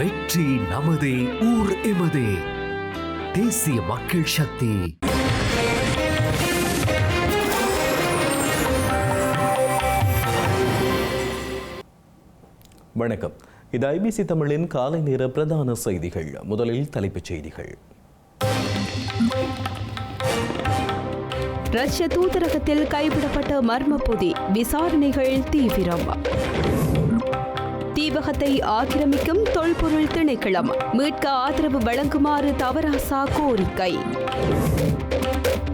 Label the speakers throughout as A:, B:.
A: வெற்றி நமதே ஊர் எமதே. தேசிய மக்கள் சக்தி.
B: வணக்கம். இது ஐபிசி தமிழின் காலை நேர பிரதான செய்திகள். முதலில் தலைப்புச் செய்திகள்.
C: ரஷ்ய தூதரகத்தில் கைவிடப்பட்ட மர்ம பொதி விசாரணைகள் தீவிரம். தீபகத்தை ஆக்கிரமிக்கும் தொல்பொருள் திணைக்களம் மீட்க ஆதரவு வழங்குமாறு தவராசா கோரிக்கை.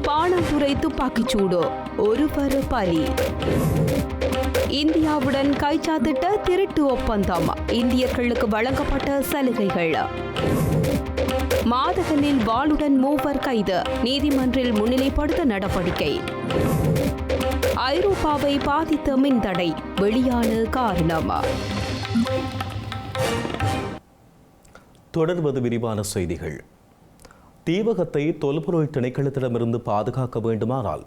C: பாணந்துறை துப்பாக்கிச்சூடு ஒருவர் பலி. இந்தியாவுடன் கைச்சாத்திட்ட திருட்டு ஒப்பந்தம் இந்தியர்களுக்கு வழங்கப்பட்ட சலுகைகள். மாதகனில் வாளுடன் மூவர் கைது நீதிமன்றில் முன்னிலைப்படுத்த நடவடிக்கை. ஐரோப்பாவை பாதித்த மின்தடை வெளியான காரணம்.
B: தொடர்வது விரிவான செய்திகள். தீவகத்தை தொல்பொருள் திணைக்களத்திடமிருந்து பாதுகாக்க வேண்டுமானால்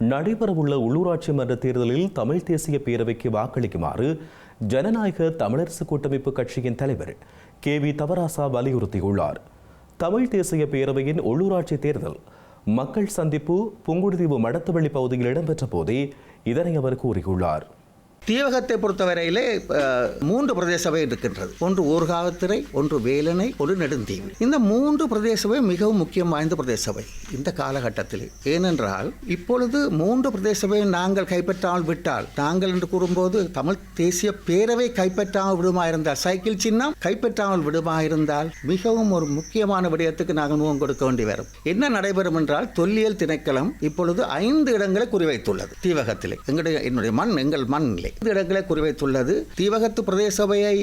B: நடைபெறவுள்ள உள்ளூராட்சி மன்ற தேர்தலில் தமிழ் தேசிய பேரவைக்கு வாக்களிக்குமாறு ஜனநாயக தமிழரசு கூட்டமைப்பு கட்சியின் தலைவர் கே வி தவராசா வலியுறுத்தியுள்ளார். தமிழ் தேசிய பேரவையின் உள்ளூராட்சி தேர்தல் மக்கள் சந்திப்பு புங்குடுதீவு மடத்துவள்ளி பகுதியில் இடம்பெற்ற போதே இதனை அவர் கூறியுள்ளார்.
D: தீவகத்தை பொறுத்தவரையிலே மூன்று பிரதேச சபை இருக்கின்றது. ஒன்று ஊர்காவத்துறை ஒன்று வேலனை ஒரு நெடுந்தீவு. இந்த மூன்று பிரதேச சபை மிகவும் முக்கியம் வாய்ந்த பிரதேச சபை இந்த காலகட்டத்தில். ஏனென்றால் இப்பொழுது மூன்று பிரதேச சபையை நாங்கள் கைப்பற்றாமல் விட்டால் நாங்கள் என்று கூறும்போது தமிழ் தேசிய பேரவை கைப்பற்றாமல் விடுமாயிருந்தால் சைக்கிள் சின்னம் கைப்பற்றாமல் விடுமா இருந்தால் மிகவும் ஒரு முக்கியமான விடயத்துக்கு நாங்கள் முகம் கொடுக்க வேண்டி வரும். என்ன நடைபெறும் என்றால் தொல்லியல் திணைக்களம் இப்பொழுது ஐந்து இடங்களை குறிவைத்துள்ளது தீவகத்திலே. எங்களுடைய என்னுடைய மண் எங்கள் மண் இல்லை இந்த இடங்களை குறிவைத்துள்ளது. தீவகத்து பிரதேச சபையை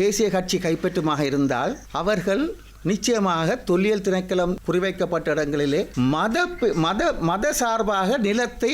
D: தேசிய கட்சி கைப்பற்றுமாக இருந்தால் அவர்கள் நிச்சயமாக தொல்லியல் திணைக்களம் குறிவைக்கப்பட்ட இடங்களிலே மத மத மத சார்பாக நிலத்தை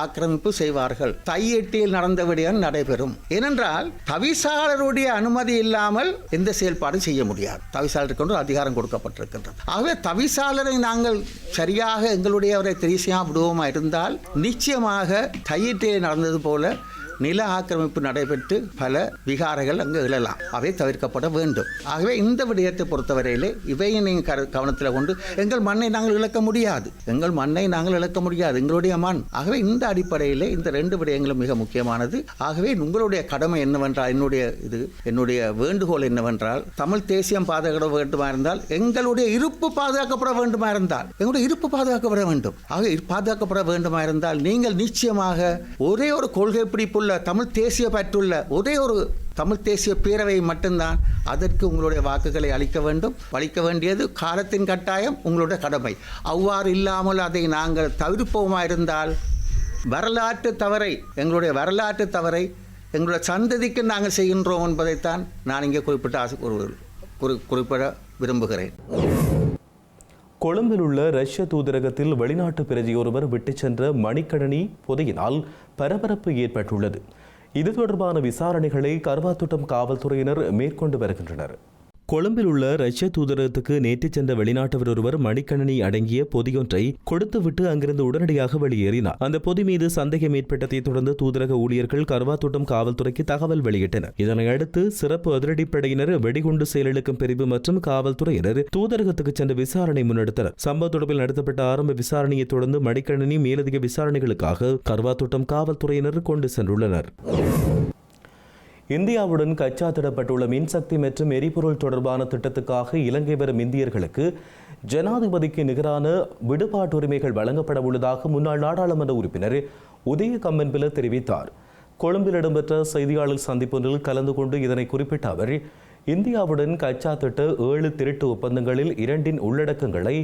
D: ஆக்கிரமிப்பு செய்வார்கள். தையெட்டியில் நடந்த விடயம் நடைபெறும். ஏனென்றால் தவிசாளருடைய அனுமதி இல்லாமல் எந்த செயல்பாடும் செய்ய முடியாது. தவிசாளருக்கு ஒன்று அதிகாரம் கொடுக்கப்பட்டிருக்கின்றது. ஆகவே தவிசாளரை நாங்கள் சரியாக எங்களுடைய அவரை தெரிசியா விடுவோமா இருந்தால் நிச்சயமாக தையெட்டியில் நடந்தது போல நில ஆக்கிரமிப்பு நடைபெற்று பல விகாரைகள் அங்கு எழலாம். அவை தவிர்க்கப்பட வேண்டும். ஆகவே இந்த விடயத்தை பொறுத்தவரையிலே இவையை நீங்கள் கவனத்தில் கொண்டு எங்கள் மண்ணை நாங்கள் இழக்க முடியாது. எங்கள் மண்ணை நாங்கள் இழக்க முடியாது. எங்களுடைய மண். ஆகவே இந்த அடிப்படையிலே இந்த ரெண்டு விடயங்களும் மிக முக்கியமானது. ஆகவே உங்களுடைய கடமை என்னவென்றால் என்னுடைய இது என்னுடைய வேண்டுகோள் என்னவென்றால் தமிழ் தேசியம் பாதுகாக்க வேண்டுமா இருந்தால் எங்களுடைய இருப்பு பாதுகாக்கப்பட வேண்டுமா இருந்தால் எங்களுடைய இருப்பு பாதுகாக்கப்பட வேண்டும். ஆக இரு- பாதுகாக்கப்பட வேண்டுமா இருந்தால் நீங்கள் நிச்சயமாக ஒரே ஒரு கொள்கை பிடிப்புள்ள தமிழ் தேசிய பற்றுள்ள ஒரே ஒரு தமிழ் தேசிய பேரவை மட்டும்தான் அதற்கு உங்களுடைய வாக்குகளை அளிக்க வேண்டும் அளிக்க வேண்டியது காலத்தின் கட்டாயம் உங்களுடைய கடமை. அவ்வாறு இல்லாமல் அதை நாங்கள் தவிர்ப்போமா இருந்தால் வரலாற்று தவறை எங்களுடைய வரலாற்று தவறை எங்களுடைய சந்ததிக்கு நாங்கள் செய்கின்றோம் என்பதைத்தான் நான் இங்கே குறிப்பிட்ட ஆசை குறி- குறிப்பிட விரும்புகிறேன்.
B: கொழும்பில் உள்ள ரஷ்ய தூதரகத்தில் வெளிநாட்டு பிரஜையொருவர் விட்டுச் சென்ற மணிக்கணனி புதையினால் பரபரப்பு ஏற்பட்டுள்ளது. இது தொடர்பான விசாரணைகளை கருவாத்தோட்டம் காவல்துறையினர் மேற்கொண்டு வருகின்றனர். கொழும்பில் உள்ள ரஷ்ய தூதரகத்துக்கு நேற்று சென்ற வெளிநாட்டவர் ஒருவர் மணிக்கணனி அடங்கிய பொதியொன்றை கொடுத்துவிட்டு அங்கிருந்து உடனடியாக வெளியேறினார். அந்த பொதி மீது சந்தேகம் ஏற்பட்டதை தொடர்ந்து தூதரக ஊழியர்கள் கருவாத்தோட்டம் காவல்துறைக்கு தகவல் வெளியிட்டனர். இதனை அடுத்து சிறப்பு அதிரடிப்படையினர் வெடிகுண்டு செயலிழக்கும் பிரிவு மற்றும் காவல்துறையினர் தூதரகத்துக்கு சென்று விசாரணை முன்னெடுத்தனர். சம்பவ தொடர்பில் நடத்தப்பட்ட ஆரம்ப விசாரணையை தொடர்ந்து மடிக்கணினி மேலதிக விசாரணைகளுக்காக கருவாத்தோட்டம் காவல்துறையினர் கொண்டு சென்றுள்ளனர். இந்தியாவுடன் கச்சாத்திடப்பட்டுள்ள மின்சக்தி மற்றும் எரிபொருள் தொடர்பான திட்டத்துக்காக இலங்கை வரும் இந்தியர்களுக்கு ஜனாதிபதிக்கு நிகரான விடுபாட்டுரிமைகள் வழங்கப்பட உள்ளதாக முன்னாள் நாடாளுமன்ற உறுப்பினர் உதய கம்மன்பில தெரிவித்தார். கொழும்பில் இடம்பெற்ற செய்தியாளர் சந்திப்பொன்றில் கலந்து கொண்டு இதனை குறிப்பிட்ட அவர் இந்தியாவுடன் கச்சா திட்ட ஏழு திருட்டு ஒப்பந்தங்களில் இரண்டின் உள்ளடக்கங்களை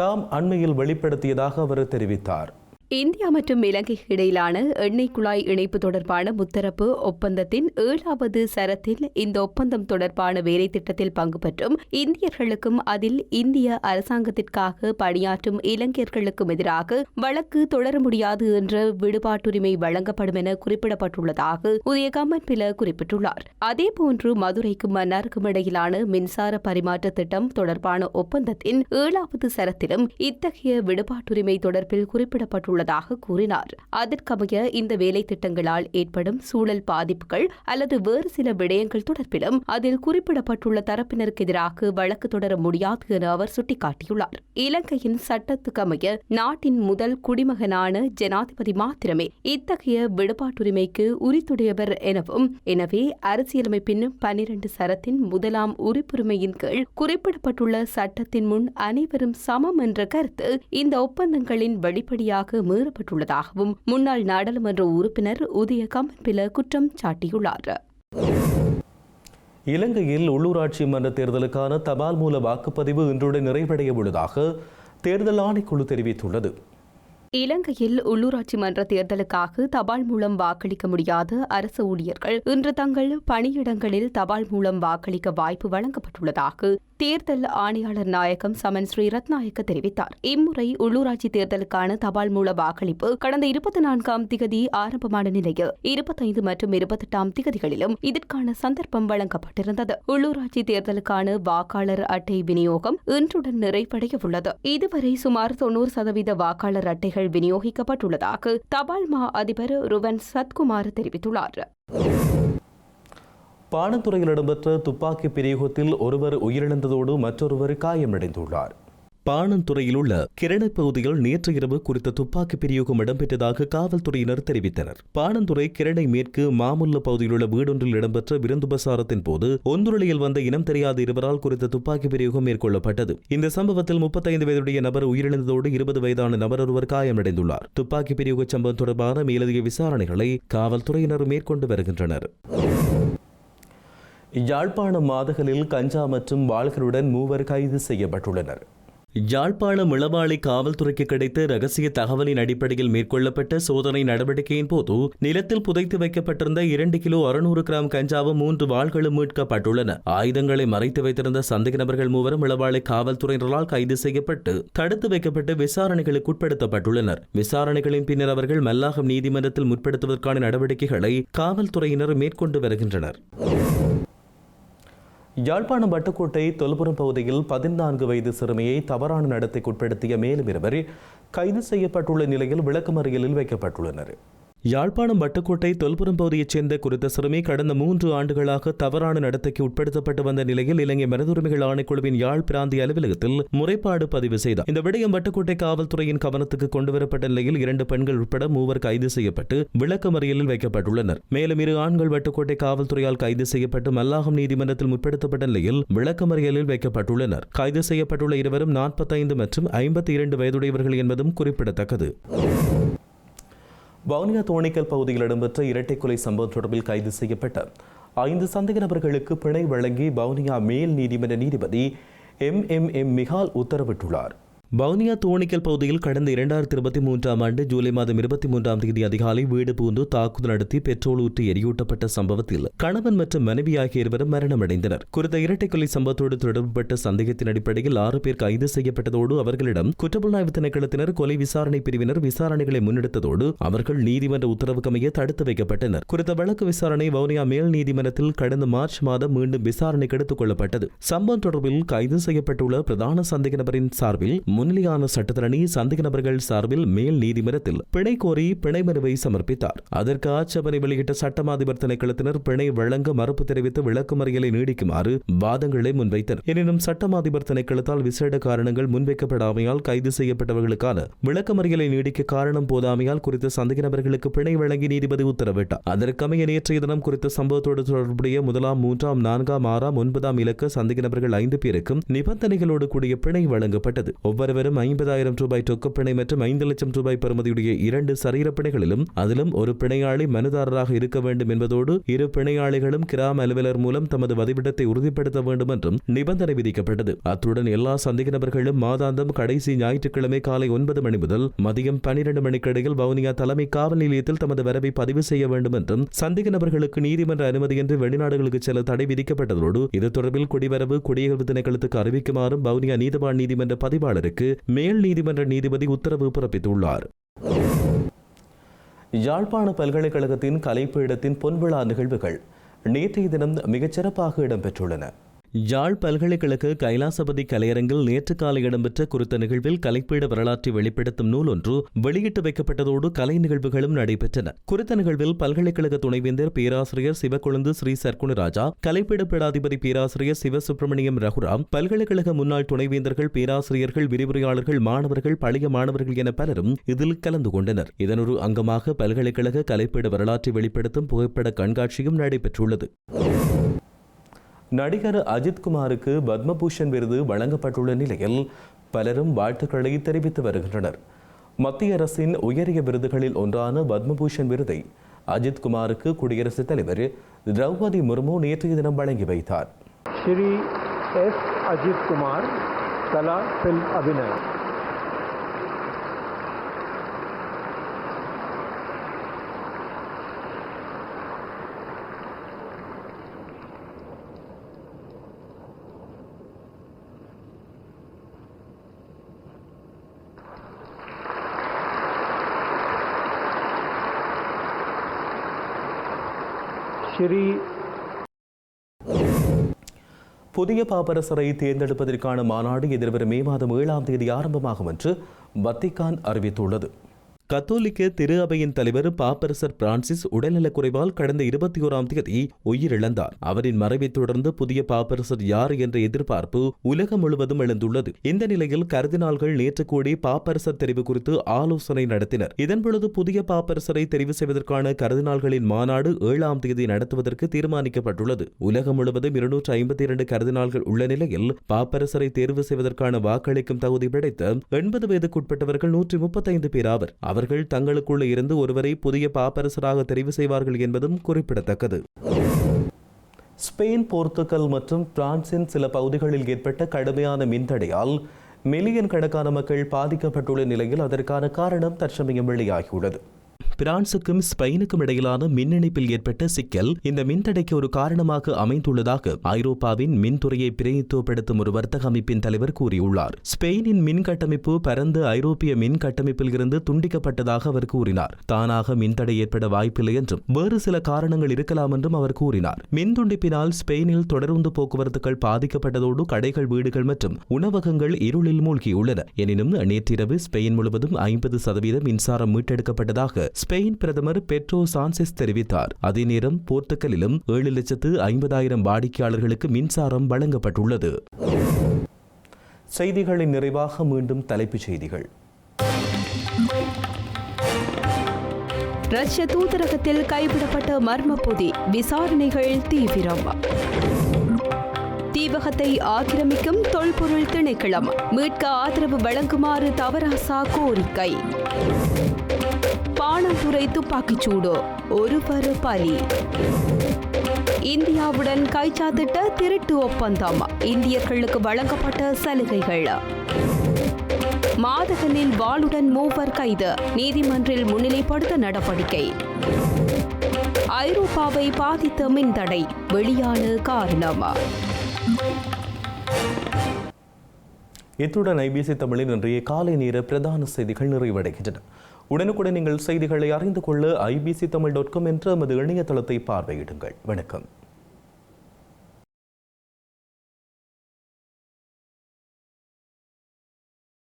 B: தாம் அண்மையில் வெளிப்படுத்தியதாக அவர் தெரிவித்தார்.
C: இந்தியா மற்றும் இலங்கைக்கு இடையிலான எண்ணெய் குழாய் இணைப்பு தொடர்பான முத்தரப்பு ஒப்பந்தத்தின் ஏழாவது சரத்தில் இந்த ஒப்பந்தம் தொடர்பான வேலை திட்டத்தில் பங்கு பெற்றும் இந்தியர்களுக்கும் அதில் இந்திய அரசாங்கத்திற்காக பணியாற்றும் இலங்கையர்களுக்கும் எதிராக வழக்கு தொடர முடியாது என்ற விடுபாட்டுரிமை வழங்கப்படும் என குறிப்பிடப்பட்டுள்ளதாக உதயகம்மன் பில குறிப்பிட்டுள்ளார். அதேபோன்று மதுரைக்கும் மன்னாருக்கும் இடையிலான மின்சார பரிமாற்ற திட்டம் தொடர்பான ஒப்பந்தத்தின் ஏழாவது சரத்திலும் இத்தகைய விடுபாட்டுரிமை தொடர்பில் குறிப்பிடப்பட்டுள்ளது. வழங்கப்பட்டுள்ளதாக கூறினார். அதற்கமைய இந்த வேலை திட்டங்களால் ஏற்படும் சூழல் பாதிப்புகள் அல்லது வேறு சில விடயங்கள் தொடர்பிலும் அதில் குறிப்பிடப்பட்டுள்ள தரப்பினருக்கு எதிராக வழக்கு தொடர முடியாது என அவர் சுட்டிக்காட்டியுள்ளார். இலங்கையின் சட்டத்துக்கமைய நாட்டின் முதல் குடிமகனான ஜனாதிபதி மாத்திரமே இத்தகைய விடுபாட்டுரிமைக்கு உரித்துடையவர் எனவும் எனவே அரசியலமைப்பின் பனிரண்டு சரத்தின் முதலாம் உறுப்புரிமையின் கீழ் குறிப்பிடப்பட்டுள்ள சட்டத்தின் முன் அனைவரும் சமம் என்ற கருத்து இந்த ஒப்பந்தங்களின் வெளிப்படையாக மீறப்பட்டுள்ளதாகவும் முன்னாள் நாடாளுமன்ற உறுப்பினர் உதய கம்பன்பில குற்றம் சாட்டியுள்ளார்.
B: இலங்கையில் உள்ளூராட்சி மன்ற தேர்தலுக்கான தபால் மூல வாக்குப்பதிவு இன்றுடன் நிறைவடைய உள்ளதாக தேர்தல் ஆணைக்குழு தெரிவித்துள்ளது.
C: இலங்கையில் உள்ளூராட்சி மன்ற தேர்தலுக்காக தபால் மூலம் வாக்களிக்க முடியாத அரசு ஊழியர்கள் இன்று தங்கள் பணியிடங்களில் தபால் மூலம் வாக்களிக்க வாய்ப்பு வழங்கப்பட்டுள்ளதாக தேர்தல் ஆணையாளர் நாயகம் சமன் ஸ்ரீ ரத்நாயக்க தெரிவித்தார். இம்முறை உள்ளூராட்சி தேர்தலுக்கான தபால் மூல வாக்களிப்பு கடந்த இருபத்தி நான்காம் திகதி ஆரம்பமான நிலையில் இருபத்தைந்து மற்றும் இருபத்தெட்டாம் திகதிகளிலும் இதற்கான சந்தர்ப்பம் வழங்கப்பட்டிருந்தது. உள்ளூராட்சி தேர்தலுக்கான வாக்காளர் அட்டை விநியோகம் இன்றுடன் நிறைவடைய உள்ளது. இதுவரை சுமார் தொன்னூறு சதவீத வாக்காளர் அட்டைகள் விநியோகிக்கப்பட்டுள்ளதாக தபால் மா அதிபர் ருவன் சத்குமார் தெரிவித்துள்ளார்.
B: பானத்துறையில் இடம்பெற்ற துப்பாக்கி பிரயோகத்தில் ஒருவர் உயிரிழந்ததோடு மற்றொருவர் காயமடைந்துள்ளார். பாணந்துறையில் உள்ள கிரணை பகுதியில் நேற்று இரவு குறித்த துப்பாக்கி பிரயோகம் இடம்பெற்றதாக காவல்துறையினர் தெரிவித்தனர். பாணந்துறை கிரணை மேற்கு மாமுல்ல பகுதியில் உள்ள வீடொன்றில் இடம்பெற்ற விருந்துபசாரத்தின் போது ஒந்துருளியில் வந்த இனம் தெரியாத இருவரால் குறித்த துப்பாக்கி பிரயோகம் மேற்கொள்ளப்பட்டது. இந்த சம்பவத்தில் முப்பத்தைந்து வயதுடைய நபர் உயிரிழந்ததோடு இருபது வயதான நபர் ஒருவர் காயமடைந்துள்ளார். துப்பாக்கி பிரயோக சம்பவம் தொடர்பான மேலதிக விசாரணைகளை காவல்துறையினர் மேற்கொண்டு வருகின்றனர். யாழ்ப்பாணம் மாதகளில் கஞ்சா மற்றும் வாள்களுடன் மூவர் கைது செய்யப்பட்டுள்ளனர். யாழ்ப்பாணம் இளவாளி காவல்துறைக்கு கிடைத்த ரகசிய தகவலின் அடிப்படையில் மேற்கொள்ளப்பட்ட சோதனை நடவடிக்கையின் போது நிலத்தில் புதைத்து வைக்கப்பட்டிருந்த இரண்டு கிலோ அறுநூறு கிராம் கஞ்சாவும் மூன்று வாள்களும் மீட்கப்பட்டுள்ளன. ஆயுதங்களை மறைத்து வைத்திருந்த சந்தேக நபர்கள் மூவரும் இளவாளி காவல்துறையினரால் கைது செய்யப்பட்டு தடுத்து வைக்கப்பட்டு விசாரணைகளுக்கு உட்படுத்தப்பட்டுள்ளனர். விசாரணைகளின் பின்னர் அவர்கள் மல்லாகம் நீதிமன்றத்தில் முற்படுத்துவதற்கான நடவடிக்கைகளை காவல்துறையினர் மேற்கொண்டு வருகின்றனர். யாழ்ப்பாணம் வட்டுக்கோட்டை தொல்புரம் பகுதியில் பதினான்கு வயது சிறுமியை தவறான நடத்தைக்குட்படுத்திய மேலும் இருவர் கைது செய்யப்பட்டுள்ள நிலையில் விளக்கமறியலில் வைக்கப்பட்டுள்ளனர். யாழ்ப்பாணம் வட்டுக்கோட்டை தொல்புரம் பகுதியைச் சேர்ந்த குறித்த சிறுமி கடந்த மூன்று ஆண்டுகளாக தவறான நடத்தைக்கு உட்படுத்தப்பட்டு வந்த நிலையில் இலங்கை மனிதுரிமைகள் ஆணைக்குழுவின் யாழ் பிராந்திய அலுவலகத்தில் முறைப்பாடு பதிவு செய்தார். இந்த விடயம் வட்டுக்கோட்டை காவல்துறையின் கவனத்துக்கு கொண்டுவரப்பட்ட நிலையில் இரண்டு பெண்கள் உட்பட மூவர் கைது செய்யப்பட்டு விளக்கமறியலில் வைக்கப்பட்டுள்ளனர். மேலும் இரு ஆண்கள் வட்டுக்கோட்டை காவல்துறையால் கைது செய்யப்பட்டு மல்லாகம் நீதிமன்றத்தில் முற்படுத்தப்பட்ட நிலையில் விளக்கமறியலில் வைக்கப்பட்டுள்ளனர். கைது செய்யப்பட்டுள்ள இருவரும் நாற்பத்தைந்து மற்றும் ஐம்பத்தி இரண்டு வயதுடையவர்கள் என்பதும் குறிப்பிடத்தக்கது. வவுனியா தோணிக்கல் பகுதியில் இடம்பெற்ற இரட்டை கொலை சம்பவம் தொடர்பில் கைது செய்யப்பட்ட ஐந்து சந்தேக நபர்களுக்கு பிணை வழங்கி வவுனியா மேல் நீதிமன்ற நீதிபதி எம் எம் எம் மிகால் உத்தரவிட்டுள்ளார். வவுனியா தோணிக்கல் பகுதியில் கடந்த இரண்டாயிரத்தி இருபத்தி மூன்றாம் ஆண்டு ஜூலை மாதம் இருபத்தி மூன்றாம் தேதி அதிகாலை வீடு பூந்து தாக்குதல் நடத்தி பெட்ரோல் ஊற்றி எரியூட்டப்பட்ட சம்பவத்தில் கணவன் மற்றும் மனைவி ஆகிய இருவரும் மரணமடைந்தனர். குறித்த இரட்டை கொலை சம்பவத்தோடு தொடர்புபட்ட சந்தேகத்தின் அடிப்படையில் ஆறு பேர் கைது செய்யப்பட்டதோடு அவர்களிடம் குற்றப்புலனாய்வு திணைக்களத்தினர் கொலை விசாரணை பிரிவினர் விசாரணைகளை முன்னெடுத்ததோடு அவர்கள் நீதிமன்ற உத்தரவுக்கமைய தடுத்து வைக்கப்பட்டனர். குறித்த வழக்கு விசாரணை வவுனியா மேல் நீதிமன்றத்தில் கடந்த மார்ச் மாதம் மீண்டும் விசாரணைக்கு எடுத்துக் கொள்ளப்பட்டது. சம்பவம் தொடர்பில் கைது செய்யப்பட்டுள்ள பிரதான சந்தேக நபரின் சார்பில் முன்னிலையான சட்டத்தரணி சந்தேக நபர்கள் சார்பில் மேல் நீதிமன்றத்தில் பிணை கோரி பிணை மனுவை சமர்ப்பித்தார். அதற்கு ஆட்சேபனை வெளியிட்ட சட்டமாதிபர் திணைக்களத்தினர் பிணை வழங்க மறுப்பு தெரிவித்து விளக்குமறியலை நீடிக்குமாறு வாதங்களை முன்வைத்தனர். எனினும் சட்டமாதிபர் திணைக்களத்தால் விசேட காரணங்கள் முன்வைக்கப்படாமையால் கைது செய்யப்பட்டவர்களுக்கான விளக்கமறியலை நீடிக்க காரணம் போதாமையால் குறித்த சந்தேக நபர்களுக்கு பிணை வழங்கி நீதிபதி உத்தரவிட்டார். அதற்கமைய நேற்றைய தினம் குறித்த சம்பவத்தோடு தொடர்புடைய முதலாம் மூன்றாம் நான்காம் ஆறாம் ஒன்பதாம் இலக்க சந்தேக நபர்கள் ஐந்து பேருக்கும் நிபந்தனைகளோடு கூடிய பிணை வழங்கப்பட்டது. ஒவ்வொரு வரும் ஐம்பதாயிரம் ரூபாய் ரொக்கப்பிணை மற்றும் ஐந்து லட்சம் ரூபாய் பெறுமதியுடைய இரண்டு சரீரப்பிணைகளிலும் அதிலும் ஒரு பிணையாளி மனுதாரராக இருக்க வேண்டும் என்பதோடு இரு பிணையாளிகளும் கிராம அலுவலர் மூலம் தமது வதிவிடத்தை உறுதிப்படுத்த வேண்டும் என்றும் நிபந்தனை விதிக்கப்பட்டது. அத்துடன் எல்லா சந்தேக நபர்களும் மாதாந்தம் கடைசி ஞாயிற்றுக்கிழமை காலை ஒன்பது மணி முதல் மதியம் பனிரெண்டு மணிக்கிடையில் வவுனியா தலைமை காவல் நிலையத்தில் தமது வரவை பதிவு செய்ய வேண்டும் என்றும் சந்தேக நபர்களுக்கு நீதிமன்ற அனுமதியின்றி வெளிநாடுகளுக்கு செல்ல தடை விதிக்கப்பட்டதோடு இது தொடர்பில் குடிவரவு குடியகல்வு திணைக்களத்துக்கு அறிவிக்குமாறும் வவுனியா நீதிவான் நீதிமன்ற பதிவாளருக்கு மேல் நீதிமன்ற நீதிபதி உத்தரவு பிறப்பித்துள்ளார். யாழ்ப்பாண பல்கலைக்கழகத்தின் கலைப்பீடத்தின் பொன்விழா நிகழ்வுகள் நேற்றைய தினம் மிகச்சிறப்பாக இடம்பெற்றுள்ளன. யாழ் பல்கலைக்கழக கைலாசபதி கலையரங்கில் நேற்று காலை இடம்பெற்ற குறித்த நிகழ்வில் கலைப்பீட வரலாற்றை வெளிப்படுத்தும் நூல் ஒன்று வெளியிட்டு வைக்கப்பட்டதோடு கலை நிகழ்வுகளும் நடைபெற்றன. குறித்த நிகழ்வில் பல்கலைக்கழக துணைவேந்தர் பேராசிரியர் சிவக்கொழுந்து ஸ்ரீ சர்க்குணராஜா கலைப்பீட பீடாதிபதி பேராசிரியர் சிவசுப்பிரமணியம் ரகுராம் பல்கலைக்கழக முன்னாள் துணைவேந்தர்கள் பேராசிரியர்கள் விரிவுரையாளர்கள் மாணவர்கள் பழைய மாணவர்கள் என பலரும் இதில் கலந்து கொண்டனர். இதனொரு அங்கமாக பல்கலைக்கழக கலைப்பீட வரலாற்றை வெளிப்படுத்தும் புகைப்பட கண்காட்சியும் நடைபெற்றுள்ளது. நடிகர் அஜித்குமாருக்கு பத்மபூஷன் விருது வழங்கப்பட்டுள்ள நிலையில் பலரும் வாழ்த்துக்களை தெரிவித்து வருகின்றனர். மத்திய அரசின் உயரிய விருதுகளில் ஒன்றான பத்மபூஷன் விருதை அஜித்குமாருக்கு குடியரசுத் தலைவர் திரௌபதி முர்மு நேற்றைய தினம் வழங்கி வைத்தார்.
E: ஸ்ரீ எஸ். அஜித்குமார் கலா ஃபில்ம் அபிநயம். ஸ்ரீ
B: புதிய பாப்பரசரை தேர்ந்தெடுப்பதற்கான மாநாடு எதிர்வரும் மே மாதம் ஏழாம் தேதி ஆரம்பமாகும் என்று வத்திகான் அறிவித்துள்ளது. கத்தோலிக்க திரு அவையின் தலைவர் பாப்பரசர் பிரான்சிஸ் உடல்நலக்குறைவால் கடந்த இருபத்தி ஓராம் தேதி உயிரிழந்தார். அவரின் மறைவைத் தொடர்ந்து புதிய பாப்பரசர் யார் என்ற எதிர்பார்ப்பு உலகம் முழுவதும் எழுந்துள்ளது. இந்த நிலையில் கருதினால்கள் நேற்று கூடி பாப்பரசர் தெரிவு குறித்து ஆலோசனை நடத்தினர். இதன்பொழுது புதிய பாப்பரசரை தெரிவு செய்வதற்கான கருதினால்களின் மாநாடு ஏழாம் தேதி நடத்துவதற்கு தீர்மானிக்கப்பட்டுள்ளது. உலகம் முழுவதும் இருநூற்று ஐம்பத்தி இரண்டு கருதினால்கள் உள்ள நிலையில் பாப்பரசரை தேர்வு செய்வதற்கான வாக்களிக்கும் தகுதி படைத்த எண்பது வயதுக்குட்பட்டவர்கள் நூற்றி முப்பத்தைந்து பேர் ஆவர். அவர்கள் தங்களுக்குள்ள இருந்து ஒருவரை புதிய பாப்பரசராக தெரிவு செய்வார்கள் என்பதும் குறிப்பிடத்தக்கது. ஸ்பெயின் போர்த்துகல் மற்றும் பிரான்சின் சில பகுதிகளில் ஏற்பட்ட கடுமையான மின்தடையால் மில்லியன் கணக்கான மக்கள் பாதிக்கப்பட்டுள்ள நிலையில் அதற்கான காரணம் தற்சமயம் வெளியாகியுள்ளது. பிரான்சுக்கும் ஸ்பெயினுக்கும் இடையிலான மின் இணைப்பில் ஏற்பட்ட சிக்கல் இந்த மின்தடைக்கு ஒரு காரணமாக அமைந்துள்ளதாக ஐரோப்பாவின் மின்துறையை பிரதித்துவப்படுத்தும் ஒரு வர்த்தக அமைப்பின் தலைவர் கூறியுள்ளார். ஸ்பெயினின் மின் கட்டமைப்பு பரந்த ஐரோப்பிய மின் கட்டமைப்பில் இருந்து துண்டிக்கப்பட்டதாக அவர் கூறினார். தானாக மின்தடை ஏற்பட வாய்ப்பில்லை என்றும் வேறு சில காரணங்கள் இருக்கலாம் என்றும் அவர் கூறினார். மின் துண்டிப்பினால் ஸ்பெயினில் தொடருந்து போக்குவரத்துகள் பாதிக்கப்பட்டதோடு கடைகள் வீடுகள் மற்றும் உணவகங்கள் இருளில் மூழ்கியுள்ளன. எனினும் நேற்றிரவு ஸ்பெயின் முழுவதும் ஐம்பது சதவீதம் மின்சாரம் மீட்டெடுக்கப்பட்டதாக ஸ்பெயின் பிரதமர் பெட்ரோ சான்செஸ் தெரிவித்தார். அதே நேரம் போர்த்துகலிலும் ஏழு லட்சத்து ஐம்பதாயிரம் வாடிக்கையாளர்களுக்கு மின்சாரம் வழங்கப்பட்டுள்ளது. செய்திகளின் நிறைவாக மீண்டும் தலைப்புச் செய்திகள்.
C: ரஷ்ய தூதரகத்தில் கைவிடப்பட்ட மர்ம பொதி விசாரணைகள் தீவிரம். தீவகத்தை ஆக்கிரமிக்கும் தொல்பொருள் திணைக்களம் மீட்க ஆதரவு வழங்குமாறு தவராசா கோரிக்கை. பாணந்துறை துப்பாக்கிச்சூடு ஒருவர் பலி. இந்தியாவுடன் கைச்சாத்திட்ட திருட்டு ஒப்பந்தம். இந்தியர்களுக்கு வழங்கப்பட்ட சலுகைகள். மாதகனில் வாளுடன் மூவர் கைது. நீதிமன்றில் முன்னிலைப்படுத்த நடவடிக்கை. ஐரோப்பாவை பாதித்த மின்தடை. வெளியான காரணம்.
B: இத்துடன் ஐபிசி தமிழின் இன்றைய காலை நேர பிரதான செய்திகள் நிறைவடைகின்றன. உடனுக்குடன் நீங்கள் செய்திகளை அறிந்து கொள்ள ஐபிசி தமிழ் டாட் காம் என்ற நமது இணையதளத்தை பார்வையிடுங்கள். வணக்கம்.